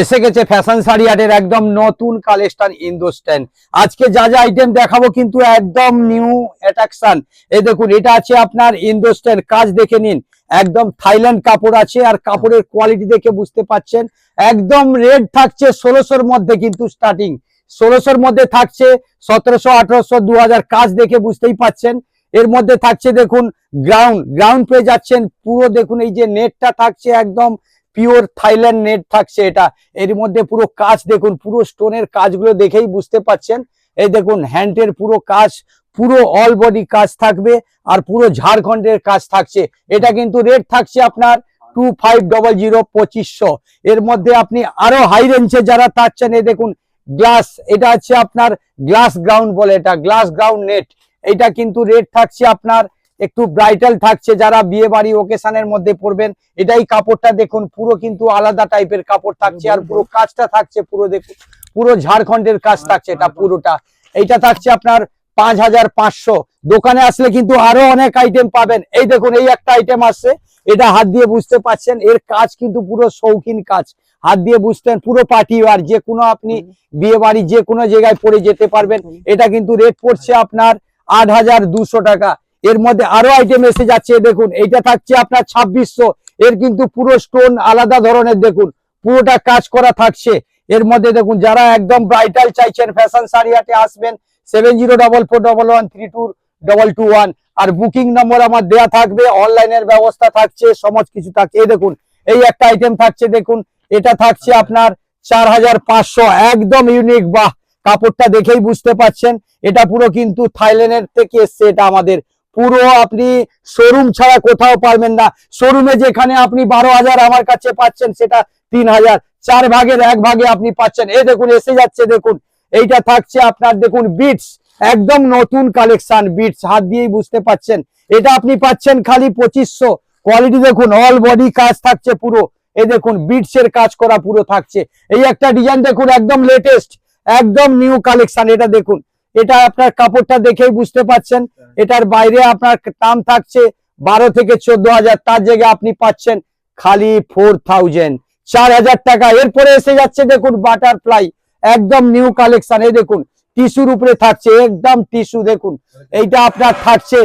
এসে গেছে ফ্যাশন শাড়ি হাটের একদম নতুন কালেকশন ইন্দোস্টান আজকে যা যা আইটেম দেখাবো কিন্তু একদম নিউ অ্যাট্রাকশন এই দেখুন, এটা আছে আপনার ইন্দোস্টান কাজ দেখে নিন, একদম থাইল্যান্ড কাপড় আছে আর কাপড়ের কোয়ালিটি দেখে বুঝতে পাচ্ছেন। একদম রেড থাকছে ষোলোশোর মধ্যে কিন্তু স্টার্টিং ষোলোশোর মধ্যে থাকছে সতেরোশো, আঠারোশো দু কাজ দেখে বুঝতেই পাচ্ছেন। এর মধ্যে থাকছে দেখুন গ্রাউন্ড গ্রাউন্ড পেয়ে যাচ্ছেন, পুরো দেখুন এই যে নেটটা থাকছে একদম পিওর থাইল্যান্ড নেট থাকছে এটা। এর মধ্যে পুরো কাজ দেখুন, পুরো স্টোনের কাজগুলো দেখেই বুঝতে পাচ্ছেন। এই দেখুন, হ্যান্ডের পুরো কাজ, পুরো অল বডি কাজ থাকবে আর পুরো ঝাড়খণ্ডের কাজ থাকছে। এটা কিন্তু রেট থাকছে আপনার টু ফাইভ ডবল জিরো পঁচিশশো। এর মধ্যে আপনি আরও হাই রেঞ্জে যারা থাকছেন এই দেখুন, গ্লাস, এটা হচ্ছে আপনার গ্লাস গ্রাউন্ড বলে এটা, গ্লাস গ্রাউন্ড নেট। এটা কিন্তু রেট থাকছে আপনার একটু ব্রাইটাল থাকছে যারা বিয়ে বাড়ি ওকেশনের মধ্যে পড়বেন এটাই কাপড়টা দেখুন পুরো কিন্তু আলাদা টাইপের কাপড় থাকছে আর পুরো কাজটা থাকছে পুরো দেখুন পুরো ঝাড়খণ্ডের কাজ থাকছে এটা পুরোটা। এইটা থাকছে আপনার পাঁচ হাজার পাঁচশো। দোকানে আসলে কিন্তু আরও অনেক আইটেম পাবেন। এই দেখুন এই একটা আইটেম আসছে এটা হাত দিয়ে বুঝতে পাচ্ছেন এর কাজ কিন্তু পুরো শৌখিন কাজ। হাত দিয়ে বুঝতেন পুরো পার্টি আর যে কোনো আপনি বিয়ে বাড়ি যে কোনো জায়গায় পরে যেতে পারবেন এটা কিন্তু রেট পড়ছে আপনার আট হাজার দুশো টাকা। এর মধ্যে আরও আইটেম এসে যাচ্ছে, দেখুন, এইটা থাকছে আপনার ছাব্বিশশো। এর কিন্তু পুরো স্টোন আলাদা ধরনের, দেখুন, পুরোটা কাজ করা থাকছে। এর মধ্যে দেখুন, যারা একদম ব্রাইটাল চাইছেন ফ্যাশন হাটে আসবেন seven zero double four double one three two double two one আর বুকিং নম্বর আমার দেয়া থাকবে অনলাইনের ব্যবস্থা থাকছে, সমস্ত কিছু থাকছে। এই দেখুন, এই একটা আইটেম থাকছে, দেখুন, এটা থাকছে আপনার চার হাজার পাঁচশো। একদম ইউনিক বাহ! কাপড়টা দেখেই বুঝতে পাচ্ছেন এটা পুরো কিন্তু থাইল্যান্ডের থেকে এসছে, এটা আমাদের পুরো আপনি শোরুম ছাড়া কোথাও পারবেন না। শোরুমে যেখানে আপনি বারো হাজার আমার কাছে পাচ্ছেন, সেটা তিন হাজার। চার ভাগের এক ভাগে আপনি পাচ্ছেন। এই দেখুন, এসে যাচ্ছে, দেখুন। এইটা থাকছে আপনার, দেখুন বিটস একদম নতুন কালেকশন বিটস হাত দিয়েই বুঝতে পাচ্ছেন। এটা আপনি পাচ্ছেন খালি পঁচিশশো। কোয়ালিটি দেখুন অল বডি কাজ থাকছে পুরো। এই দেখুন বিটস এর কাজ করা পুরো থাকছে। এই একটা ডিজাইন দেখুন, একদম লেটেস্ট একদম নিউ কালেকশন এটা দেখুন এটা আপনার কাপড়টা দেখেই বুঝতে পাচ্ছেন। এটার বাইরে আপনার দাম থাকছে বারো থেকে চোদ্দ হাজার। তার জায়গায় আপনি পাচ্ছেন খালি ফোর থাউজেন্ড চার হাজার টাকা। এরপরে এসে যাচ্ছে দেখুন বাটারফ্লাই একদম নিউ কালেকশন এই দেখুন টিস্যুর উপরে থাকছে একদম টিস্যু দেখুন। এইটা আপনার থাকছে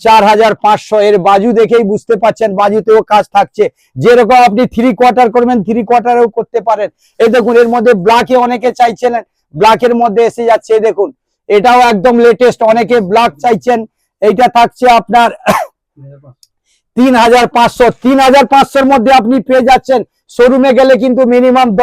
চার হাজার পাঁচশো। এর বাজু দেখেই বুঝতে পাচ্ছেন বাজুতেও কাজ থাকছে। যেরকম আপনি থ্রি কোয়ার্টার করবেন থ্রি কোয়ার্টারেও করতে পারেন। এই দেখুন এর মধ্যে ব্ল্যাকে অনেকে চাইছিলেন। ব্ল্যাকের মধ্যে এসে যাচ্ছে এই দেখুন। এটাও একদম লেটেস্ট অনেকে ব্ল্যাক চাইছেন। এইটা থাকছে আপনার তিন হাজার পাঁচশো। তিন হাজার পাঁচশোর মধ্যে আপনি পেয়ে যাচ্ছেন। শোরুমে গেলে কিন্তু মিনিমাম